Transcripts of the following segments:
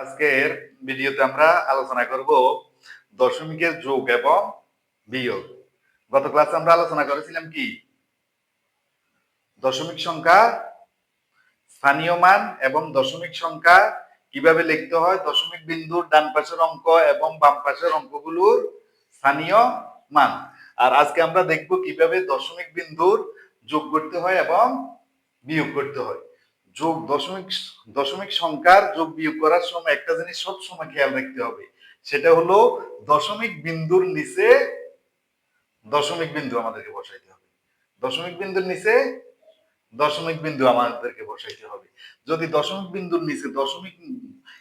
আজকের ভিডিওতে আমরা আলোচনা করব দশমিকের যোগ এবং বিয়োগ। গত ক্লাসে আমরা আলোচনা করেছিলাম কি? দশমিক সংখ্যা, স্থানীয় মান এবং দশমিক সংখ্যা কীভাবে লিখতে হয়? দশমিক বিন্দুর ডান পাশের অঙ্ক এবং বাম পাশের অঙ্কগুলোর স্থানীয় মান। আর আজকে আমরা দেখব কীভাবে দশমিক বিন্দুর যোগ করতে হয় এবং বিয়োগ করতে হয়। যোগ দশমিক দশমিক সংখ্যার যোগ বিয়োগ করার সময় একটা জিনিস সব সময় খেয়াল রাখতে হবে। সেটা হলো দশমিক বিন্দুর নিচে দশমিক বিন্দু আমাদেরকে বসাইতে হবে। দশমিক বিন্দুর নিচে দশমিক বিন্দু আমাদেরকে বসাইতে হবে। যদি দশমিক বিন্দুর নিচে দশমিক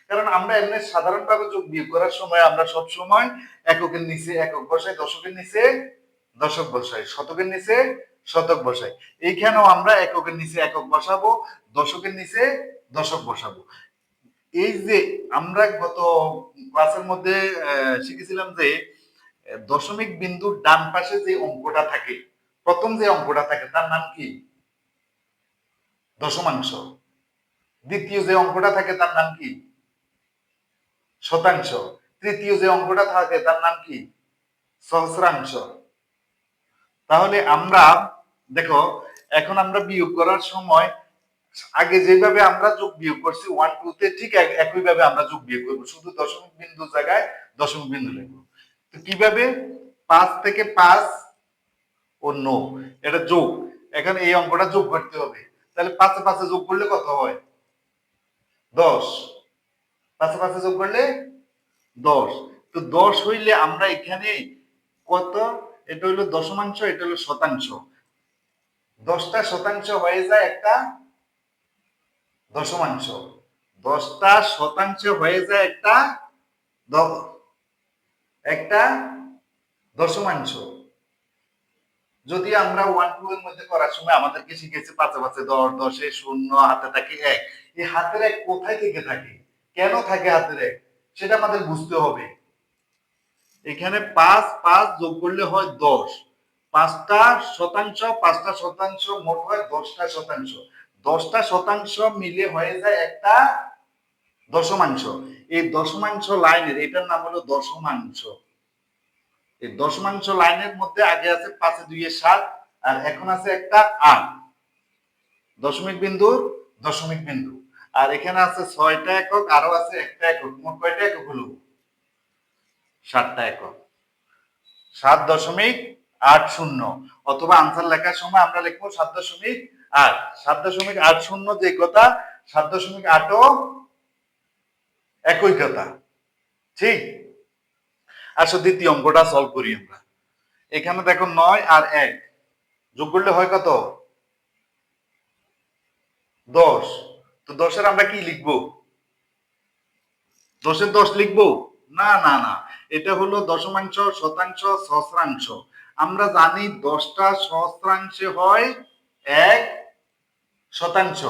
কারণ আমরা এমনি সাধারণভাবে যোগ বিয়োগ করার সময় আমরা সব সময় এককের নিচে একক বসাই, দশকের নিচে দশক বসাই, শতকের নিচে শতক বসাই। এইখানেও আমরা এককের নিচে একক বসাবো, দশকের নিচে দশক বসাবো। এই যে আমরা গত ক্লাসের মধ্যে শিখেছিলাম যে দশমিক বিন্দুর ডান পাশে যে অঙ্কটা থাকে, প্রথম যে অঙ্কটা থাকে, তার নাম কি? দশমাংশ। দ্বিতীয় যে অঙ্কটা থাকে, তার নাম কি? শতাংশ। তৃতীয় যে অঙ্কটা থাকে, তার নাম কি? সহস্রাংশ। তাহলে আমরা, দেখো, এখন আমরা বিয়োগ করার সময়, আগে যেভাবে আমরা যোগ বিয়োগ করছি ওয়ান টু তে ঠিক এক- একইভাবে আমরা যোগ বিয়োগ করব। শুধু দশমিক বিন্দু জায়গায় দশমিক বিন্দু লিখব। তো কীভাবে? পাঁচ থেকে পাঁচ ও নো, এটা যোগ। এখন এই অঙ্কটা যোগ করতে হবে। তাহলে পাঁচে পাঁচে যোগ করলে কত হয়? দশ। পাঁচে পাঁচে যোগ করলে দশ। তো দশ হইলে আমরা এখানে কত? এটা হলো দশমাংশ, এটা হলো শতাংশ। দশটা শতাংশ হয়ে যায় একটা দশমাংশ। দশটা শতাংশ হয়ে যায় একটা একটা দশমাংশ। যদি আমরা ওয়ান টু এর মধ্যে করার সময় আমাদেরকে শিখেছে পাঁচে পাঁচে দশ, দশে শূন্য, হাতে থাকে এক। এই হাতের এক কোথায় থেকে থাকে? কেন থাকে হাতের এক? সেটা আমাদের বুঝতে হবে। এখানে পাঁচ পাঁচ যোগ করলে হয় দশ। পাঁচটা শতাংশ পাঁচটা শতাংশ মোট হয় দশটা শতাংশ। দশটা শতাংশ মিলে হয়ে যায় একটা দশমাংশ। এই দশমাংশ লাইনের, এটার নাম হলো দশমাংশ। এই দশমাংশ লাইনের মধ্যে আগে আছে পাঁচে দুইয়ে সাত, আর এখন আছে একটা আট। দশমিক বিন্দু দশমিক বিন্দু। আর এখানে আছে ছয়টা একক, আরও আছে একটা একক। মোট কয়টা একক হলো? সাতটা একক। সাত দশমিক আট শূন্য। অথবা আনসার লেখার সময় আমরা লিখব সাত দশমিক আট। সাত দশমিক আট শূন্য যে কথা সাত দশমিক আটও একই কথা। ঠিক? আসো দ্বিতীয় অঙ্কটা সলভ করি আমরা। এখানে দেখো নয় আর এক। যোগ করলে হয় কত? দশ। তো দশের আমরা কি লিখব? দশের দশ লিখব? না না না। এটা হলো দশমাংশ, শতাংশ, সহস্রাংশ। আমরা জানি দশটা সহস্রাংশে হয় এক শতাংশ।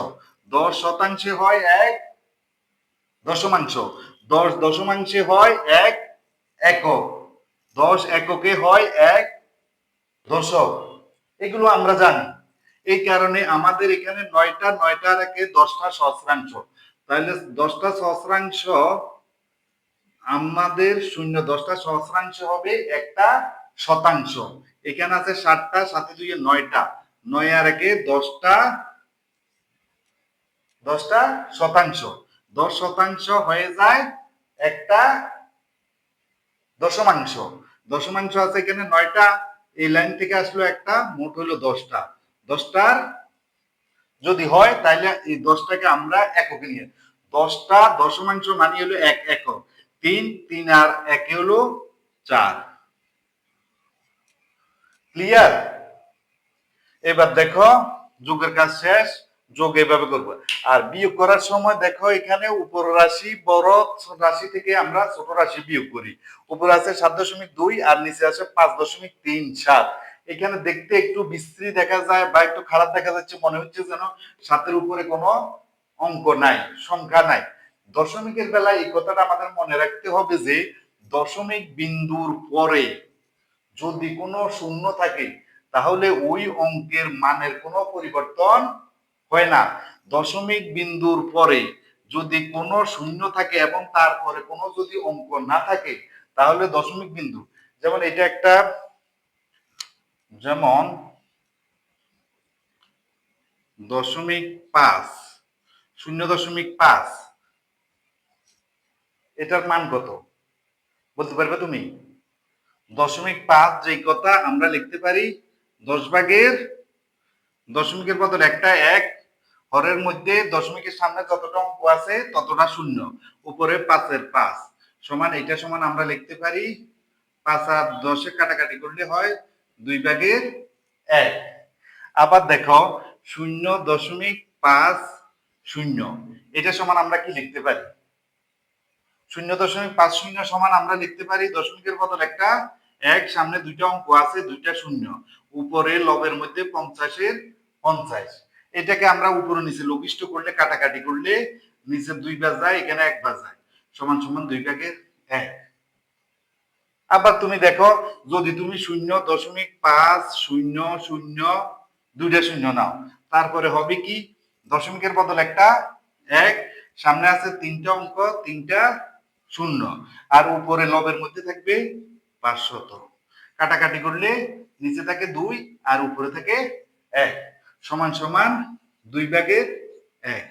দশ শতাংশে হয় এক দশমাংশ। দশ দশমাংশে হয় এক একক। দশ এককে হয় এক দশক। এগুলো আমরা জানি। এই কারণে আমাদের এখানে নয়টা নয়টার একে দশটা সহস্রাংশ। তাহলে দশটা সহস্রাংশ আমাদের শূন্য দশটা সহস্রাংশ হবে একটা শতাংশ। এখানে আছে ষাটটা সাথে দুই নয়টা। নয় আর একে দশটা দশটা শতাংশ। দশ শতাংশ হয়ে যায় একটা দশমাংশ। দশমাংশ আছে এখানে নয়টা। এই লাইন থেকে আসলো একটা, মোট হলো দশটা। দশটার যদি হয় তাহলে এই দশটাকে আমরা এককে নিয়ে দশটা দশমাংশ মানি হলো এক, একক। তিন তিন আর একে হলো চার। ক্লিয়ার এবার দেখো, যোগের কাজ শেষ, যোগ এভাবে করব। আর বিয়োগ করার সময় দেখো, এখানে উপর রাশি বড় রাশি থেকে আমরা ছোট রাশি বিয়োগ করি। উপরে আছে সাত দশমিক দুই আর নিচে আছে পাঁচ দশমিক তিন সাত। এখানে দেখতে একটু বিশ্রী দেখা যায় বা একটু খারাপ দেখা যাচ্ছে, মনে হচ্ছে যেন সাতের উপরে কোনো অঙ্ক নাই, সংখ্যা নাই। দশমিকের বেলায় এই কথাটা আমাদের মনে রাখতে হবে যে, দশমিক বিন্দুর পরে যদি কোনো শূন্য থাকে, তাহলে ওই অঙ্কের মানের কোনো পরিবর্তন হয় না। দশমিক বিন্দুর পরে যদি কোনো শূন্য থাকে এবং তারপরে কোনো যদি অঙ্ক না থাকে, তাহলে দশমিক বিন্দু। যেমন এটা একটা, যেমন দশমিক পাঁচ, শূন্য দশমিক পাঁচ। এটার মান কত? বলতে পারবে তুমি? দশমিক পাঁচ যে কথা আমরা লিখতে পারি, দশ ভাগের, দশমিকের বদল একটা এক, হরের মধ্যে দশমিকের সামনে যতটা অঙ্ক আছে ততটা শূন্য, উপরে পাঁচের পাঁচ। সমান এটা সমান আমরা লিখতে পারি, পাঁচ আর দশে কাটাকাটি করলে হয় দুই ভাগের এক। আবার দেখো, শূন্য দশমিক পাঁচ শূন্য, এটা সমান আমরা কি লিখতে পারি? শূন্য দশমিক পাঁচ শূন্য সমান আমরা লিখতে পারি দশমিকের বদল একটা, এক, সামনে দুইটা অঙ্ক আছে, দুইটা শূন্য। উপরে লবের মধ্যে পঞ্চাশের পঞ্চাশ। এটাকে আমরা উপরে নিচে লঘিষ্ঠ করলে, কাটাকাটি করলে নিচে দুই বাজ যায়, এখানে এক বাজ যায়। সমান সমান দুই ভাগের এক। আবার তুমি দেখো, যদি তুমি শূন্য দশমিক পাঁচ শূন্য শূন্য দুইটা শূন্য নাও, তারপরে হবে কি? দশমিকের বদল একটা, এক। সামনে আছে তিনটা অঙ্ক, তিনটা শূন্য। আর উপরে লবের মধ্যে থাকবে পাঁচশত। কাটাকাটি করলে নিচে থাকে দুই, আর উপরে থাকে এক। সমান সমান দুই ভাগের এক।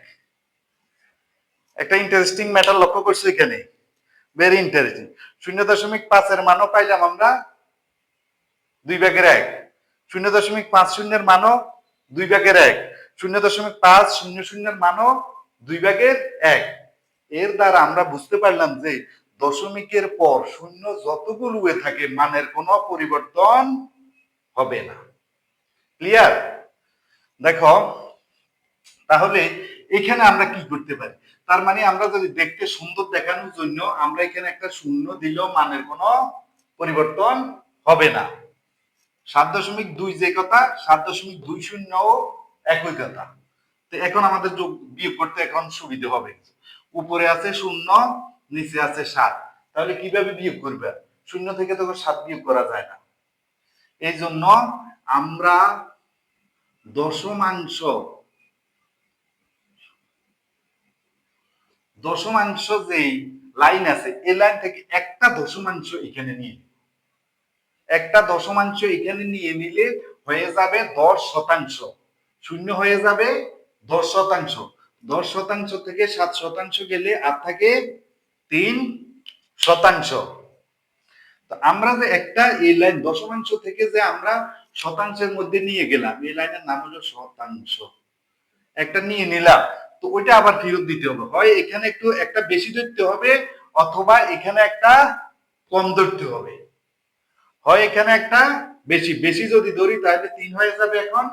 একটা ইন্টারেস্টিং ম্যাটার লক্ষ্য করছি এখানে। ভেরি ইন্টারেস্টিং শূন্য দশমিক পাঁচের মানও পাইলাম আমরা দুই ভাগের এক। শূন্য দশমিক পাঁচ শূন্যের মানও দুই ভাগের এক। শূন্য দশমিক পাঁচ শূন্য শূন্যের মানও দুই ভাগের এক। এর দ্বারা আমরা বুঝতে পারলাম যে দশমিকের পর শূন্য যতগুলো হয়ে থাকে, মানের কোনো পরিবর্তন হবে না। ক্লিয়ার দেখো, তাহলে এখানে আমরা কি করতে পারি? তার মানে আমরা যদি দেখতে সুন্দর দেখানোর জন্য আমরা এখানে একটা শূন্য দিলেও মানের কোনো পরিবর্তন হবে না। সাত দশমিক দুই যে কথা, সাত দশমিক দুই শূন্য একই কথা। তো এখন আমাদের যোগ বিয়োগ করতে এখন সুবিধা হবে। উপরে আছে শূন্য, নিচে আছে সাত। তাহলে কীভাবে বিয়োগ করবে? শূন্য থেকে তো সাত বিয়োগ করা যায় না। এই জন্য আমরা দশমাংশ দশমাংশ যেই লাইন আছে এই লাইন থেকে একটা দশমাংশ এখানে নিয়ে একটা দশমাংশ এখানে নিয়ে নিলে হয়ে যাবে দশ শতাংশ। শূন্য হয়ে যাবে দশ শতাংশ। দশ শতাংশ থেকে সাত শতাংশ গেলে আর থাকে তিন শতাংশ। আমরা যে একটা এই লাইন দশমাংশ থেকে যে আমরা শতাংশের মধ্যে নিয়ে গেলাম, এই লাইনের নাম হলো শতাংশ। একটা নিয়ে নিলাম, তো ওইটা আবার ফেরত দিতে হবে। হয় এখানে একটু একটা বেশি ধরতে হবে, অথবা এখানে একটা কম ধরতে হবে। হয় এখানে একটা বেশি বেশি যদি ধরি তাহলে তিন হয়ে যাবে এখন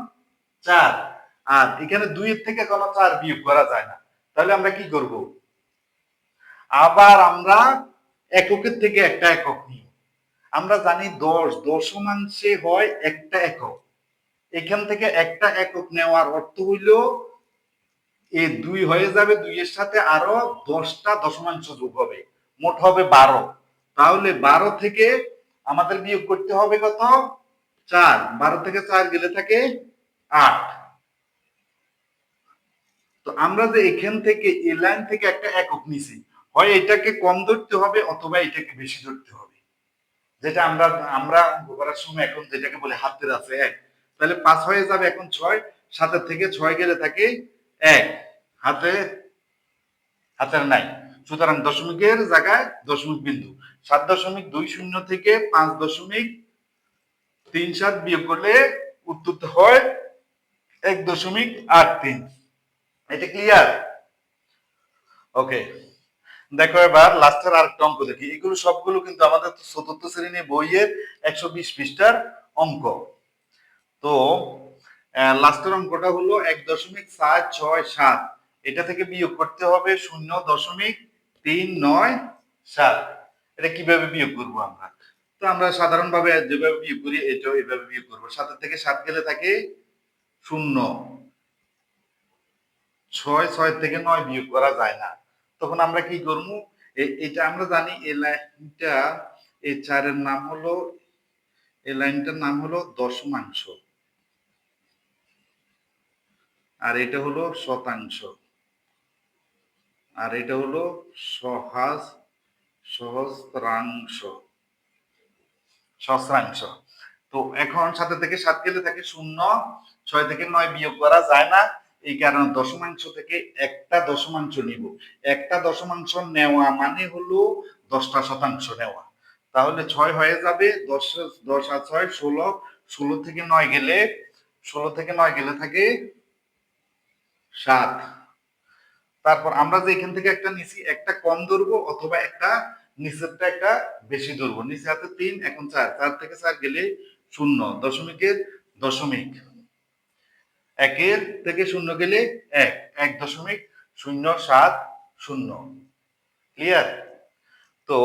চার। আর এখানে দুইয়ের থেকে কোনো চার বিয়োগ করা যায় না। তাহলে আমরা কি করব? আবার আমরা এককের থেকে একটা একক নিই। আমরা জানি দশ, দশমাংশে হয় একটা একক। এখান থেকে একটা একক নেওয়ার অর্থ হইল এই দুই হয়ে যাবে দুইয়ের সাথে আরও দশটা দশমাংশ যোগ হবে। মোট হবে বারো। তাহলে বারো থেকে আমাদের বিয়োগ করতে হবে কত? চার। বারো থেকে চার গেলে থাকে আট। তো আমরা যে এখান থেকে এই লাইন থেকে একটা একক নিছি, হয় এটাকে কম ধরতে হবে অথবা এটাকে বেশি ধরতে হবে। যেটা আমরা আমরা করার সময় এখন যেটাকে বলে হাতের আছে এক, তাহলে পাঁচ হয়ে যাবে এখন ছয়, সাতের থেকে ছয় গেলে থাকে এক, হাতে, হাতের নাই। সুতরাং দশমিকের জায়গায় দশমিক বিন্দু, সাত দশমিক দুই শূন্য থেকে পাঁচ দশমিক তিন সাত বিয়োগ করলে উত্তর হয় এক দশমিক আট তিন। এটা ক্লিয়ার ওকে দেখো এবার লাস্টের আরেকটা অঙ্ক দেখি। এগুলো সবগুলো কিন্তু আমাদের চতুর্থ শ্রেণি বইয়ের একশো বিশ পৃষ্ঠার অঙ্ক। তো লাস্টের অঙ্কটা হলো এক দশমিক সাত ছয় সাত। এটা থেকে বিয়োগ করতে হবে শূন্য দশমিক তিন নয় সাত। এটা কীভাবে বিয়োগ করব আমরা? তো আমরা সাধারণভাবে যেভাবে বিয়োগ করি, এটাও এভাবে বিয়োগ করব। সাতের থেকে সাত গেলে থাকে শূন্য। ছয় ছয় থেকে নয় বিয়োগ করা যায় না। তখন আমরা কি করব? এটা আমরা জানি এই লাইনটা, এই চারের নাম হলো, এই লাইনটার নাম হলো দশমাংশ আর এটা হলো শতাংশ। আর এটা হলো সহাজ সহস্রাংশ সহস্রাংশ। তো এখন সাথে থেকে সাত গেলে থাকে শূন্য, ছয় থেকে নয় বিয়োগ করা যায় না। এই কারণে দশমাংশ থেকে একটা দশমাংশ নিব। একটা দশমাংশ নেওয়া মানে হলো দশটা শতাংশ নেওয়া। তাহলে ছয় হয়ে যাবে, দশ দশ আর ছয়, ষোলো। ষোলো থেকে নয় গেলে, ষোলো থেকে নয় গেলে থাকে সাত। তারপর আমরা যে এখান থেকে একটা নিচি একটা কম ধরবো অথবা একটা নিচেরটা একটা বেশি ধরবো। নিচে হাতে তিন, এখন চার। চার থেকে চার গেলে শূন্য। দশমিকের দশমিক। একের থেকে শূন্য গেলে এক এক দশমিক শূন্য সাত শূন্য। ক্লিয়ার তো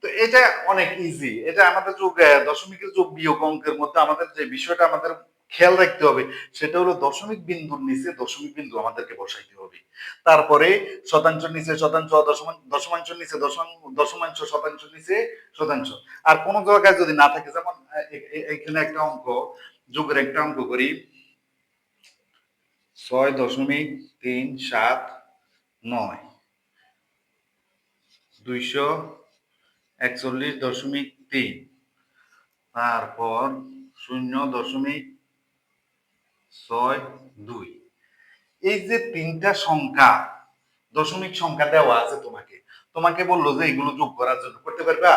তো এটা অনেক ইজি এটা আমাদের যোগ দশমিকের যোগ বিয়োগ অঙ্কের মধ্যে আমাদের যে বিষয়টা আমাদের খেয়াল রাখতে হবে, সেটা হলো দশমিক বিন্দুর নিচে দশমিক বিন্দু আমাদেরকে বসাইতে হবে। তারপরে শতাংশ নিচে শতাংশ দশমাংশ নিচে দশমাংশ, শতাংশ নিচে শতাংশ। আর কোন জায়গায় যদি না থাকে, যেমন এখানে একটা অঙ্ক যোগের একটা অঙ্ক করি। ছয় দশমিক তিন সাত নয়। দুইশো একচল্লিশ দশমিক তিন। তারপর শূন্য দশমিক ছয় দুই। এই যে তিনটা সংখ্যা, দশমিক সংখ্যা দেওয়া আছে তোমাকে তোমাকে বলল যে এগুলো যোগ করার জন্য করতে পারবা?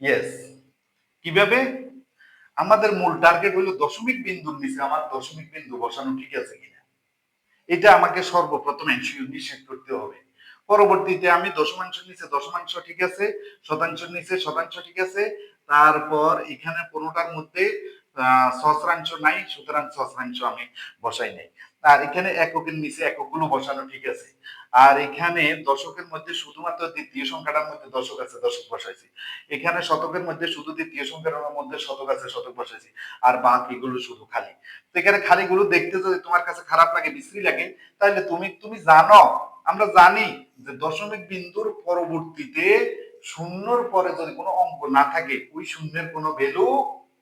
ইয়েস কীভাবে? আমাদের মূল টার্গেট হলো দশমিক বিন্দুর নিচে, আমার দশমিক বিন্দু বসানো ঠিক আছে কিনা? এটা আমাকে সর্বপ্রথম নিশ্চিত করতে হবে। পরবর্তীতে আমি দশমাংশ নিচে, দশমাংশ ঠিক আছে শতাংশ নিচে শতাংশ ঠিক আছে, তারপর এখানে কোনোটার মধ্যে সহস্রাংশ নাই, সুতরাং সহস্রাংশ আমি বসাই নাই। আর এখানে এককের নিচে এককগুলো বসানো ঠিক আছে। আর এখানে দশকের মধ্যে শুধুমাত্র দ্বিতীয় সংখ্যাটার মধ্যে দশক আছে দশক বসাইছি। এখানে শতকের মধ্যে শুধু দ্বিতীয় সংখ্যাটার মধ্যে শতক আছে, শতক বসাইছি। আর বাকিগুলো শুধু খালি। তো এখানে খালিগুলো দেখতে যদি তোমার কাছে খারাপ লাগে, বিশ্রী লাগে, তাহলে তুমি তুমি জানো, আমরা জানি যে দশমিক বিন্দুর পরবর্তীতে শূন্যর পরে যদি কোনো অঙ্ক না থাকে, ওই শূন্যের কোনো ভ্যালু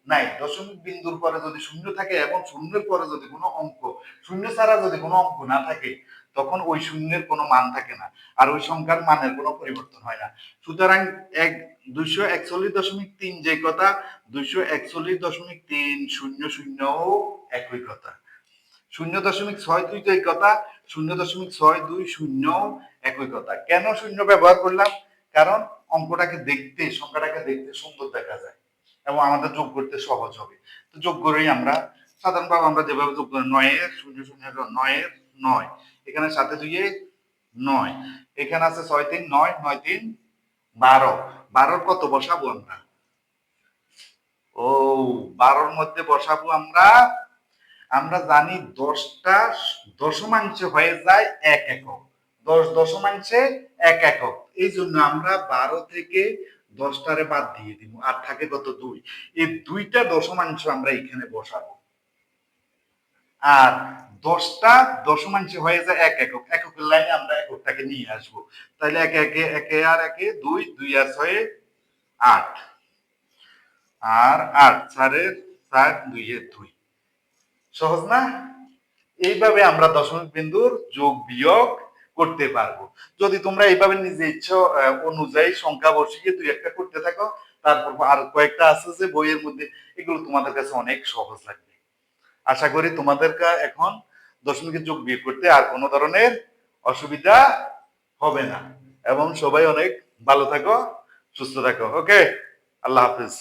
নাই। দশমিক বিন্দুর পরে যদি শূন্য থাকে এবং শূন্যের পরে যদি কোনো অঙ্ক, শূন্য ছাড়া যদি কোনো অঙ্ক না থাকে, তখন ওই শূন্যের কোনো মান থাকে না আর ওই সংখ্যার মানের কোনো পরিবর্তন হয় না। সুতরাং এক, দুইশো একচল্লিশ দশমিক তিন যে কথা, দুইশো একচল্লিশ দশমিক তিন শূন্য শূন্য একই কথা। শূন্য দশমিক ছয় দুই যে কথা, শূন্য দশমিক ছয় দুই শূন্য একই কথা। কেন শূন্য ব্যবহার করলাম? কারণ অঙ্কটাকে দেখতে, সংখ্যাটাকে দেখতে সুন্দর দেখা যায়। এবং আমাদের যোগ করতে সহজ হবে। তো যোগ করেই আমরা সাধারণভাবে আমরা যেভাবে যোগ করি নয়ের শূন্য শূন্য নয়ের নয় এখানে সাথে দুইয়ে নয়। এখানে আছে ছয় তিন, নয় নয় তিন, বারো। বারোর কত বসাবো আমরা? ও, বারোর মধ্যে বসাবো আমরা আমরা জানি দশটা, দশমাংশে হয়ে যায় এক একক। দশ দশমাংশে এক একক। এই জন্য আমরা বারো থেকে দশটারে বাদ দিয়ে দিব আর থাকে কত দুই। এই দুইটা দশমাংশ আমরা এখানে বসাবো। আর দশটা দশমাংশে হয়ে যায় এক একক। এককের লাইনে আমরা এককটাকে নিয়ে আসব। তাহলে একে একে একে আর একে দুই দুই আর ছয়ে, আট। আর আট চারের চার দুইয়ের দুই। সহজ না? এইভাবে আমরা দশমিক বিন্দুর যোগ বিয়োগ করতে পারব। যদি তোমরা এইভাবে নিজে ইচ্ছা অনুযায়ী সংখ্যা বসিয়ে দুই একটা করতে থাকো, তারপর আর কয়েকটা আছে যে বইয়ের মধ্যে, এগুলো তোমাদের কাছে অনেক সহজ লাগবে। আশা করি তোমাদের এখন দশমিকের যোগ বিয়ে করতে আর কোনো ধরনের অসুবিধা হবে না। এবং সবাই অনেক ভালো থাকো, সুস্থ থাকো। ওকে আল্লাহ হাফিজ।